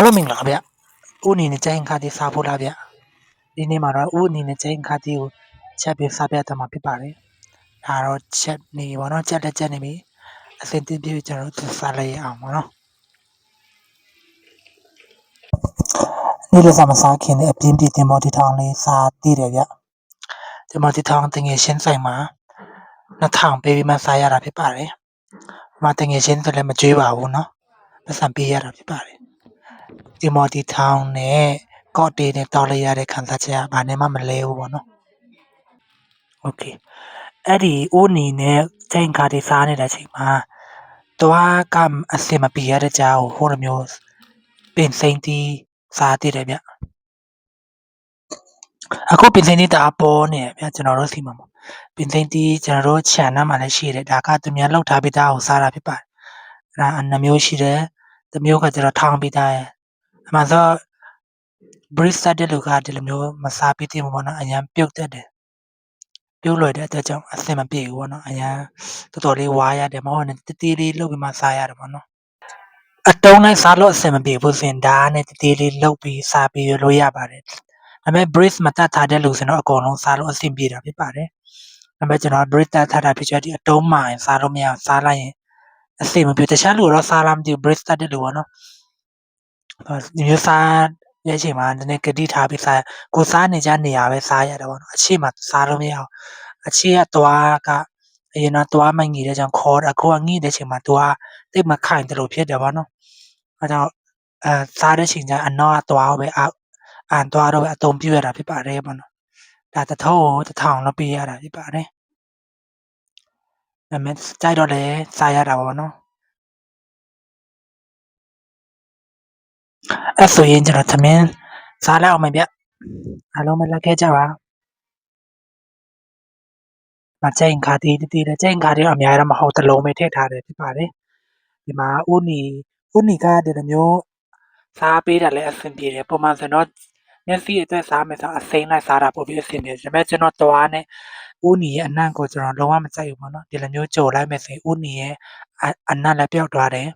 အားလုံးမင်္ဂလာပါဗျဦးအနေနဲ့ကျိုင်းခါတီစားဖို့လားဗျဒီနေ့မှာတော့ဦးအနေနဲ့ကျိုင်းခါတီကိုချက်ပြီးစားပြတ်သွားမှာဖြစ်ပါတယ်ဒါတော့ချက်နေပါတော့ချက်လက်ချက်နေပြီအစင်တင်ပြကျွန်တော်တို့စားလိုက်ရအောင်ပါနော်နေ့လစားမစားခင်နဲ့အပြင်းပြတင်မော်တီထောင်လေးစားတည်တယ်ဗျတင်မော်တီထောင်တင်ငယ်ရှင်းဆိုင်မှာ2000ပေးပြီးမှစားရတာဖြစ်ပါတယ်။မတင်ငယ်ရှင်းဆိုလည်းမကြွေးပါဘူးနော်။ပတ်စံပေးရတာဖြစ်ပါတယ်။ ဒီမော်တီထောင်နဲ့ကော့တေးနဲ့တောက်လိုက်ရတဲ့ခံစားချက်ကဘာနဲ့မှမလဲဘူးပေါ့နော်။ Okay အဲ့ဒီအိုးနီနဲ့ချိန်ကားဒီစားနေတဲ့အချိန်မှာတွားကအစင်မပြေရတဲ့ကြားကိုဟိုလိုမျိုးပင်စိမ့်တီးစားတည်တယ်ဗျ။အခုပင်စိမ့်တီးတအားပေါ်နေတယ်ဗျကျွန်တော်တို့စီမှာပေါ့ပင်စိမ့်တီးကျွန်တော်တို့ခြံထဲမှာလည်းရှိတယ်ဒါကသူများလောက်ထားပြီးသားကိုစားတာဖြစ်ပါတယ်အဲ့ဒါအနှမျိုးရှိတယ်တစ်မျိုးကကျွန်တော်ထောင်းပြီးသားရယ် အမှန်ဆို breed စတဲ့လူကဒီလိုမျိုးမစားပြီးသေးဘူးပေါ့နော်အရင်ပြုတ်တတ်တယ်ပြုတ်လွယ်တဲ့အတွက်ကြောင့်အဆင်မပြေဘူးပေါ့နော်အရင်တော်တော်လေးဝါရတယ်မဟုတ်နဲ့တတိလေးလုပ်ပြီးမှစားရတယ်ပေါ့နော်အတုံးလိုက်စားလို့အဆင်မပြေဘူးစင်ဒါနဲ့တတိလေးလုပ်ပြီးစားပြီးလို့ရပါတယ်ဒါပေမဲ့ brace မတတ်ထားတဲ့လူစင်တော့အကုန်လုံးစားလို့အဆင်ပြေတာဖြစ်ပါတယ်ဒါပေမဲ့ကျွန်တော် brace တတ်ထားတာဖြစ်ချက်ဒီအတုံးမှရင်စားလို့မရစားလိုက်ရင်အဆင်မပြေတခြားလူတော့စားလားမသိဘူး brace တတ်တဲ့လူပေါ့နော် ဒီမျိုးစားရဲ့အချိန်မှာနည်းနည်းကတိထားပြီးစားကိုစားနေကြနေရပဲစားရတယ်ပေါ့နော်အချိန်မှာစားလို့မရအောင်အချိန်ကသွားကအရင်တော့သွားမငီတဲ့ကြောင့်ခေါ်အခုကငိတဲ့ချိန်မှာသူကတိတ်မခိုင်တယ်လို့ဖြစ်တယ်ပေါ့နော်အဲကြောင့်အဲစားတဲ့ချိန်ကျအနောက်ကသွားပဲအအန်သွားတော့ပဲအတုံပြရတာဖြစ်ပါတယ်ပေါ့နော်ဒါတထုံးကိုတထောင်လောက်ပေးရတာဖြစ်ပါတယ်ဒါပေမဲ့ကြိုက်တော့လည်းစားရတာပေါ့နော် အဲ့ဆိုရင်ကျွန်တော်သမင်းစားလိုက်အောင်မယ်ဗျအားလုံးပဲလက်ခဲ့ကြပါမကျိန်ခါတီးတီးတယ်ကျိန်ခါတီးအများကြီးမဟုတ်တလုံးပဲထည့်ထားတယ်ဖြစ်ပါတယ်ဒီမှာဥနီဥနီကဒီလိုမျိုးစားပေးတာလည်းအဆင်ပြေတယ်ပုံမှန်ဆိုတော့မျက်စိအတွက်စားမယ်ဆိုအစိမ်းလိုက်စားတာပိုပြီးအဆင်ပြေတယ်ဒါပေမဲ့ကျွန်တော်သွားနဲ့ဥနီရဲ့အနံ့ကိုကျွန်တော်လုံးဝမကြိုက်ဘူးပေါ့နော်ဒီလိုမျိုးကြော်လိုက်မယ်ဆိုရင်ဥနီရဲ့အနံ့လည်းပျောက်သွားတယ်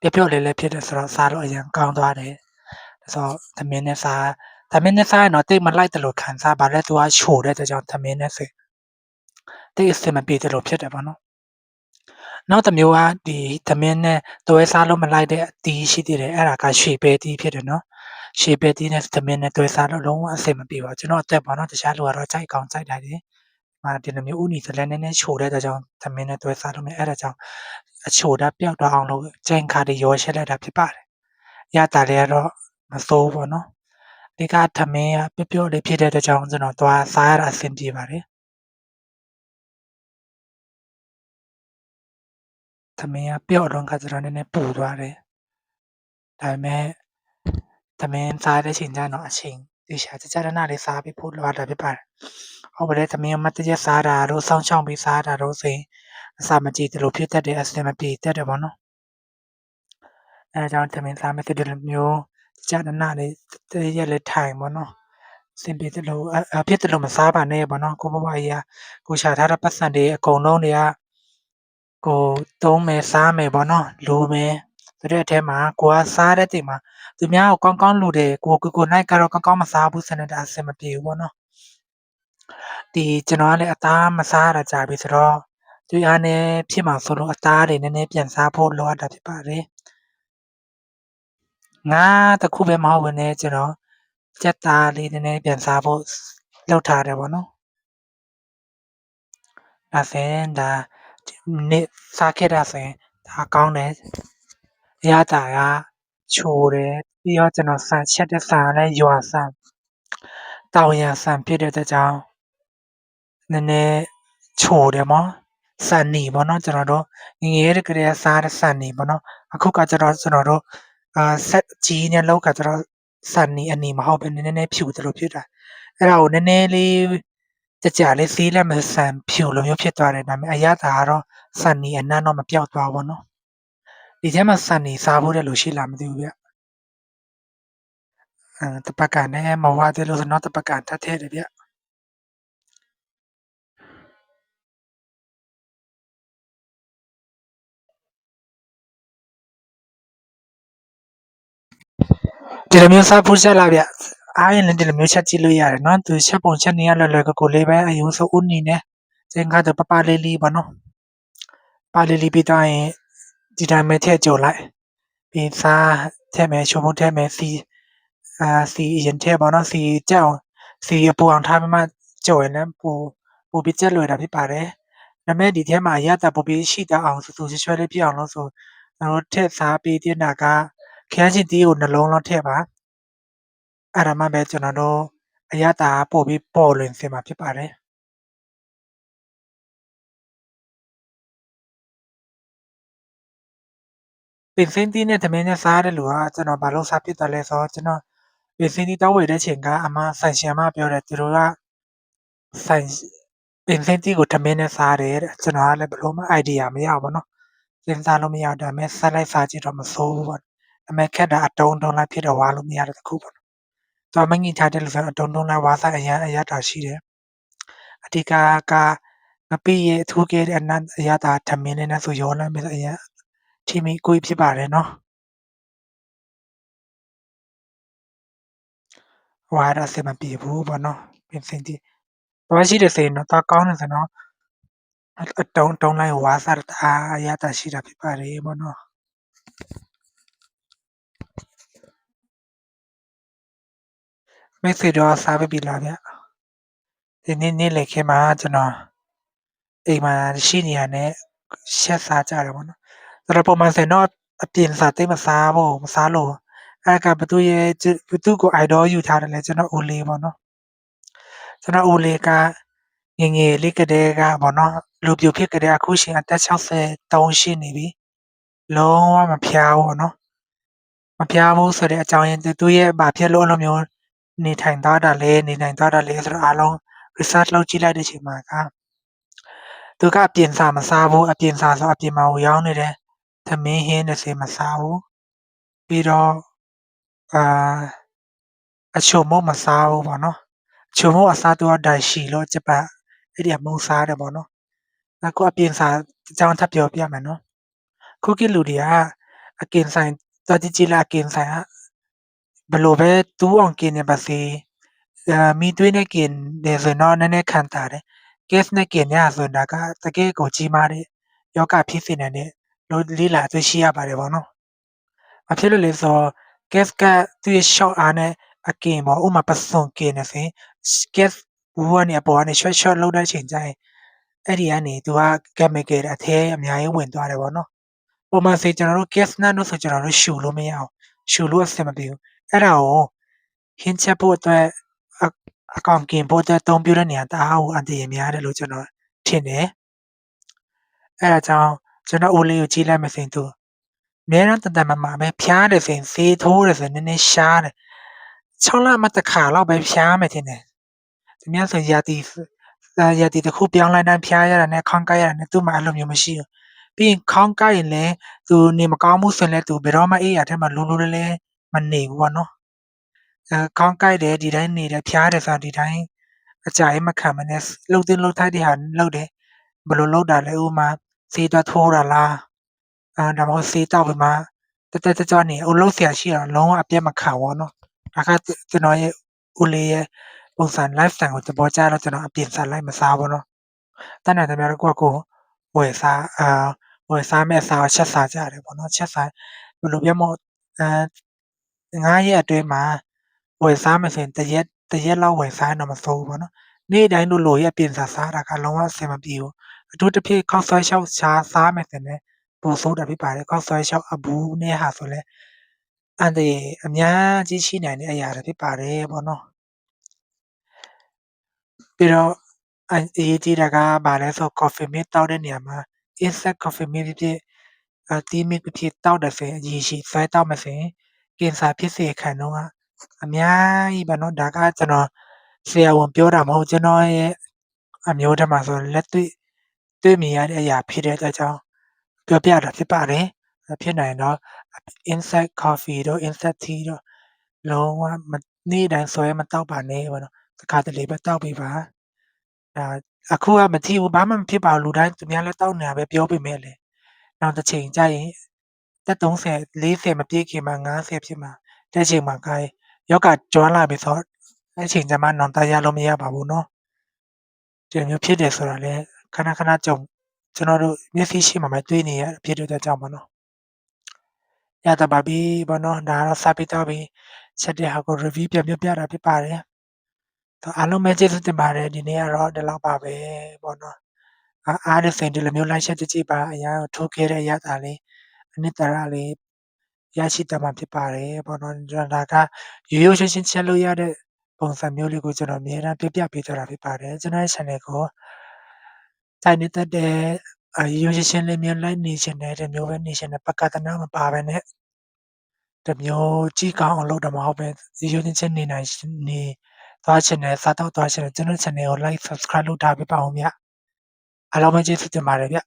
ပျော့ပျော့လေးလေးဖြစ်တယ်ဆိုတော့စားလို့အရင်ကောင်းသွားတယ်ဆိုတော့သမင်းနဲ့စားသမင်းနဲ့စားရင်တော့တိတ်မလိုက်တယ်လို့ခံစားပါလဲသူကချိုတဲ့တကြောင်သမင်းနဲ့စေတိတ်အဆင်မပြေတယ်လို့ဖြစ်တယ်ပေါ့နော်နောက်တစ်မျိုးကဒီသမင်းနဲ့တွဲစားလို့မလိုက်တဲ့အတီးရှိသေးတယ်အဲ့ဒါကရွှေပဲတီးဖြစ်တယ်နော်ရွှေပဲတီးနဲ့သမင်းနဲ့တွဲစားလို့လုံးဝအဆင်မပြေပါဘူးကျွန်တော်အသက်ပေါ့နော်တခြားလူကတော့ကြိုက်ကောင်းကြိုက်တယ်ဒီ မှာဒီလိုမျိုးဥနီစလဲနည်းနည်းချိုတဲ့ကြောင်သမင်းနဲ့တွဲစားလို့မအဲ့ဒါကြောင့်အချိုဓာတ်ပျောက်သွားအောင်လို့ကျန်ခါတွေရောရှက်လိုက်တာဖြစ်ပါတယ်ရတာလည်းတော့မစိုးဘူးပေါ့နော်ဒီကသမင်းကပျော့ပျော့လေးဖြစ်တဲ့ကြောင်ကျွန်တော်သွားစားရတာအဆင်ပြေပါတယ်သမင်းကပျော့တော့ကကျတော့နည်းနည်းပူသွားတယ်ဒါပေမဲ့သမင်းစားတဲ့ချိန်ကျတော့အချိန် ဒီရှာကြကြရနာလေးစားပြီးဖို့လိုအပ်တာဖြစ်ပါတယ်ဟုတ်ပါတယ်သမင်းမတည့်ရစားတာတို့စောင်းချောင်းပြီးစားတာတို့ဆိုရင်အစာမကြည့်တယ်လို့ဖြစ်တတ်တယ်အစင်မပြေတတ်တယ်ပေါ့နော်အဲကြောင့်သမင်းစားမယ်ဆိုတဲ့မျိုးကြကြရနာလေးတည့်ရလေးထိုင်ပေါ့နော်စင်ပြေတယ်လို့အဖြစ်တယ်လို့မစားပါနဲ့ပေါ့နော်ကိုဘဘကြီးကကိုရှာထားတဲ့ပတ်စံတွေအကုန်လုံးတွေကကိုသုံးမယ်စားမယ်ပေါ့နော်လိုမယ် ဆိုတဲ့အထဲမှာကိုကစားတဲ့ချိန်မှာသူများကိုကောင်းကောင်းလူတယ်ကိုကိုကိုနိုင်ကတော့ကောင်းကောင်းမစားဘူးစနေတာအဆင်မပြေဘူးပေါ့နော်ဒီကျွန်တော်ကလည်းအသားမစားရတာကြာပြီဆိုတော့သူအားနဲ့ဖြစ်မှာဆိုလို့အသားတွေနည်းနည်းပြန်စားဖို့လိုအပ်တာဖြစ်ပါတယ်ငါတခုပဲမဟုတ်ဘူးねကျွန်တော်ကြက်သားလေးနည်းနည်းပြန်စားဖို့လုပ်ထားတယ်ပေါ့နော်ဒါဆိုရင်ဒါနေ့စားခဲ့တာဆိုရင်ဒါကောင်းတယ်အ ရသာကချိုတယ်ပြီးတော့ကျွန်တော်ဆန်ချက်တဲ့ဆန်လည်းရွာဆန်တောင်ရဆန်ဖြစ်တဲ့အတွက်ကြောင့်နည်းနည်းချိုတယ်ပေါ့ဆန်နီပေါ့နော်ကျွန်တော်တို့ငငယ်တကယ်စားတဲ့ဆန်နီပေါ့နော်အခုကကျွန်တော်ကျွန်တော်တို့အာဆက်ကြီးနဲ့လောက်ကကျွန်တော်ဆန်နီအနီမဟုတ်ပဲနည်းနည်းဖြူတယ်လို့ဖြစ်တာအဲ့ဒါကိုနည်းနည်းလေးကြကြလေးသေးလက်မဆန်ဖြူလိုမျိုးဖြစ်သွားတယ်ဒါပေမဲ့အရသာကတော့ဆန်နီအနံ့တော့မပြောက်သွားဘူးနော် ဒီထဲမှာဆန်နီစားဖို့တဲ့လူရှိလားမသိဘူးဗျအဲတပတ်ကနဲ့မဝသေးလို့ဆိုတော့တပတ်ကထပ်ထည့်တယ်ဗျဒီလိုမျိုးစားဖို့ချက်လာဗျအားရင်လည်းဒီလိုမျိုးချက်ကြည့်လို့ရတယ်နော်သူချက်ပုံချက်နေရလွယ်လွယ်ကူကူလေးပဲအယုံဆိုဦးနေနဲ့စင်ခါတော့ပပလေးလေးပါနော်ပါလေးလေးပြီးတော့ရင် ဒီတိုင်းပဲထည့်ကြလိုက်ပြီးစားထည့်မယ်ချုံမထည့်မယ်စီအာစီရင်ထည့်ပါနော်စီကြောက်စီအပူအောင်ထားပြီးမှကြော်ရင်လည်းပူပူပြီးချက်လွယ်တာဖြစ်ပါတယ်ဒါပေမဲ့ဒီထဲမှာရတာပူပြီးရှိတတ်အောင်စူစူရွှဲလေးပြအောင်လို့ဆိုကျွန်တော်ထည့်စားပြီးတင်တာကခရမ်းချင်တီးကိုနှလုံးလောက်ထည့်ပါအဲ့ဒါမှပဲကျွန်တော်တို့အရသာပို့ပြီးပေါ်လွင်စေမှာဖြစ်ပါတယ် ပင်စင်းတီးနဲ့သမင်းနဲ့စားတဲ့လူကကျွန်တော်ဘာလို့စားဖြစ်တယ်လဲဆိုတော့ကျွန်တော်ပင်စင်းတီးတောင်းဝယ်တဲ့ချိန်ကအမဆိုင်ရှင်မပြောတယ်သူတို့ကဆိုင်ပင်စင်းတီးကိုသမင်းနဲ့စားတယ်တဲ့ကျွန်တော်ကလည်းဘလို့မှ idea မရဘူးပေါ့နော်စဉ်းစားလို့မရဒါပေမဲ့ဆက်လိုက်စားကြည့်တော့မဆိုးဘူးပေါ့အမေခက်တာအတုံးတုံးလိုက်ဖြစ်တော့ဝါလို့မရတဲ့တခုပေါ့တော်မငိထားတဲ့လူဆိုအတုံးတုံးလိုက်ဝါစားအရန်အရတာရှိတယ်အဓိကကငပိရဲ့အထူးကဲတဲ့အနတ်အရတာသမင်းနဲ့ဆိုရောလိုက်မယ်အရန် ထီမီကိုဖြစ်ပါတယ်နော်ဝါရအစမပြေဘူးပေါ့နော်ပင်စင်တီဘာရှိတယ်ဆိုရင်တော့တာကောင်းတယ်ဆိုတော့အတုံးတုံးလိုက်ဝါစားတာအရတာရှိတာဖြစ်ပါတယ်ပေါ့နော်မိတ်ဆွေတော့စားပြီလားဗျဒီနေ့နေ့လေခင်မှာကျွန်တော်အိမ်မှာရှိနေရတဲ့ရှက်စားကြတယ်ပေါ့နော် ဆိုတော့ပုံမှန်ဆိုတော့အပြင်စားတိတ်မစားဘူးမစားလို့အဲ့ကဘသူရဲ့ဘသူကို idol ယူထားတယ်လဲကျွန်တော်အိုလေးပေါ့နော်ကျွန်တော်အိုလေးကငငယ်လေးကတည်းကပေါ့နော်လူပြိုဖြစ်ကြတဲ့အခုရှင်အသက်63ရှိနေပြီလုံးဝမဖျားဘူးပေါ့နော်မဖျားဘူးဆိုတဲ့အကြောင်းရင်းသူရဲ့ဘာဖြစ်လို့အဲ့လိုမျိုးနေထိုင်သွားတာလဲနေနိုင်သွားတာလဲဆိုတော့အားလုံး research လုပ်ကြည့်လိုက်တဲ့အချိန်မှာကသူကအပြင်စာမစားဘူးအပြင်စာဆိုအပြင်မှာကိုရောင်းနေတဲ့သ မင်းဟင်းတစ်စင်မစားဘူးပြီးတော့အာအချုံမုတ်မစားဘူးပေါ့နော်အချုံမုတ်အစားသူကဒိုင်ရှီလို့ဂျပန်အဲ့ဒီကမုတ်စားတယ်ပေါ့နော်အခုအပြင်စာအကြောင်းထပ်ပြောပြမယ်နော်ခုကိလူတွေကအကင်ဆိုင်တတိကြီးလာကင်ဆိုင်ကဘလို့ပဲတူးအောင်กินနေပါစေအာမီသွေးနဲ့กินနေဆိုတော့နည်းနည်းခံတာတယ် gas နဲ့กินရဆိုတာကတကယ်ကိုကြီးမားတဲ့ယောဂဖြစ်စေနိုင်တဲ့ လို့လေးလာသိရှိရပါတယ်ပေါ့နော်။ဘာဖြစ်လို့လဲဆိုတော့ gas ကသူ့ရဲ့ short အားနဲ့အကင်ပေါ့ဥမာပစွန်ကင်နေစဉ် gas ဘူးကနေအပေါ်ကနေ short short လောက်တဲ့အချိန်ကျရင်အဲ့ဒီကနေသူက chemical အထဲအများကြီးဝင်သွားတယ်ပေါ့နော်။ပုံမှန်ဆိုကျွန်တော်တို့ gas နဲ့လို့ဆိုကျွန်တော်တို့ရှူလို့မရအောင်ရှူလို့အဆင်မပြေဘူး။အဲ့ဒါကိုဟင်းချက်ဖို့အတွက်အကောင်ကင်ဖို့အတွက်အသုံးပြုတဲ့နေရာတအားကိုအန္တရာယ်များတယ်လို့ကျွန်တော်ထင်တယ်။အဲဒါကြောင့် ကျွန်တော်အိုလေးကိုကြည့်လိုက်မယ်ဆိုရင်သူအမြဲတမ်းတသက်မမာပဲဖျားတယ်ဆိုရင်ဆေးထိုးတယ်ဆိုရင်နည်းနည်းရှားတယ်6လမှတစ်ခါလောက်ပဲဖျားမယ်ထင်တယ်။သူများဆိုရာသီရာသီတစ်ခုပြောင်းလိုက်တိုင်းဖျားရတာနဲ့ခေါင်းကိုက်ရတာနဲ့သူ့မှာအဲ့လိုမျိုးမရှိဘူး။ပြီးရင်ခေါင်းကိုက်ရင်လည်းသူနေမကောင်းဘူးဆိုရင်လည်းသူဘယ်တော့မှအေးရထဲမှာလုံးလုံးလဲလဲမနေဘူးပေါ့နော်။အဲခေါင်းကိုက်တယ်ဒီတိုင်းနေတယ်ဖျားတယ်ဆိုတာဒီတိုင်းအကြာကြီးမခံမနဲ့လှုပ်တင်လှုပ်ထိုက်တဲ့ဟာလှုပ်တယ်ဘယ်လိုလှုပ်တာလဲဥမာ ซีดอทูราลาอ่าดับโฮซีเต้าไปมาแต่แต่จอนี่อุลโลเสียเชียร์ลงอับเดียมาข่าวเนาะรากาจะน้อยอุลีบงสารไลฟ์แสงของจะบอจ้าเราจะน้องอับเดียสารไลมาซาวเนาะตั้งแต่ทำไมเรากวัวกูป่วยซาอ่าโวยซาแม่ซาวเชซาจ้าเดี๋ยวพอเนาะเชซาบรรลุยมอ่าง่ายแย่ด้วยมาป่วยซาไม่เสียแต่เย็ดแต่เย็ดเราป่วยซาเนาะมาโซ่เนาะนี่ได้ดูโหลยเปลี่ยนสาสาราคาลงว่าเซมาบิว အထူးသဖြင့်ခေါက်ဆွဲလျှောက်ရှားစားမယ်ဆိုရင်ပိုဆိုးတာဖြစ်ပါတယ်ခေါက်ဆွဲလျှောက်အဘူးနဲ့ဟာဆိုလဲအန်တရအများကြီးရှိနိုင်တဲ့အရာတွေဖြစ်ပါတယ်ပေါ့နော်ပြီးတော့အရေးကြီးတာကဘာလဲဆို coffee mint တောက်တဲ့နေရာမှာ insect coffee mint ဖြစ်ဖြစ်အတီး mint ဖြစ်ဖြစ်တောက်တယ်ဆိုရင်အရေးရှိဆွဲတောက်မယ်ဆိုရင်ကင်ဆာဖြစ်စေခံတော့အများကြီးပါနော်ဒါကကျွန်တော်ဆရာဝန်ပြောတာမဟုတ်ကျွန်တော်ရဲ့အမျိုးထက်မှာဆိုလက်တွေ့ တွေ့မြင်ရတဲ့အရာဖြစ်တဲ့အတွက်ကြောင့်ပြောပြတာဖြစ်ပါတယ်ဖြစ်နိုင်တော့ insect coffee တို့ insect tea တို့လုံးဝနေ့တိုင်းဆွဲမတောက်ပါနဲ့ပေါ့နော်တခါတလေပဲတောက်ပြီးပါဒါအခုကမထီဘူးဘာမှမဖြစ်ပါဘူးလူတိုင်းသူများလည်းတောက်နေတာပဲပြောပေမဲ့လေနောက်တစ်ချိန်ကျရင်တက်30 40မပြည့်ခင်မှာ50ဖြစ်မှာ တဲ့အချိန်မှာကိုင်းယောဂကျွမ်းလာပြီဆိုတော့အဲ့အချိန်ကျမှနောင်တရလို့မရပါဘူးเนาะဒီလိုမျိုးဖြစ်တယ်ဆိုတာလေ ခဏခဏကြုံကျွန်တော်တို့မျက်စိရှိမှမတွေ့နေရအဖြစ်တွေကြောင့်ပေါ့နော်ရတာပါပြီပေါ့နော်ဒါကတော့စပိတော့ပြီချက်တဲ့ဟာကို review ပြန်ပြပြတာဖြစ်ပါတယ်တော့အားလုံးပဲကျေးဇူးတင်ပါတယ်ဒီနေ့ကတော့ဒီလောက်ပါပဲပေါ့နော်အားရစင်ဒီလိုမျိုးလိုက်ချက်ကြည့်ပါအရာထိုးခဲ့တဲ့ရတာလေးအနှစ်သာရလေးရရှိတတ်မှာဖြစ်ပါတယ်ပေါ့နော်ကျွန်တော်ကရိုးရိုးရှင်းရှင်းချက်လို့ရတဲ့ပုံစံမျိုးလေးကိုကျွန်တော်အများအားပြပြပေးကြတာဖြစ်ပါတယ်ကျွန်တော်ရဲ့ channel ကို တိုင်နေတတ်တဲ့အရိုးရိုးရှင်းရှင်းလေးမျိုးလိုက်နေရှင်တဲ့ဒီမျိုးပဲနေရှင်တဲ့ပကတနာမပါဘဲနဲ့တမျိုးကြည့်ကောင်းအောင်လုပ်တော့မဟုတ်ပဲရိုးရိုးချင်းချင်းနေနိုင်နေသွားချင်တယ်စားတော့သွားချင်တယ်ကျွန်တော် channel ကို like subscribe လုပ်ထားပေးပါဦးဗျအားလုံးပဲကျေးဇူးတင်ပါတယ်ဗျ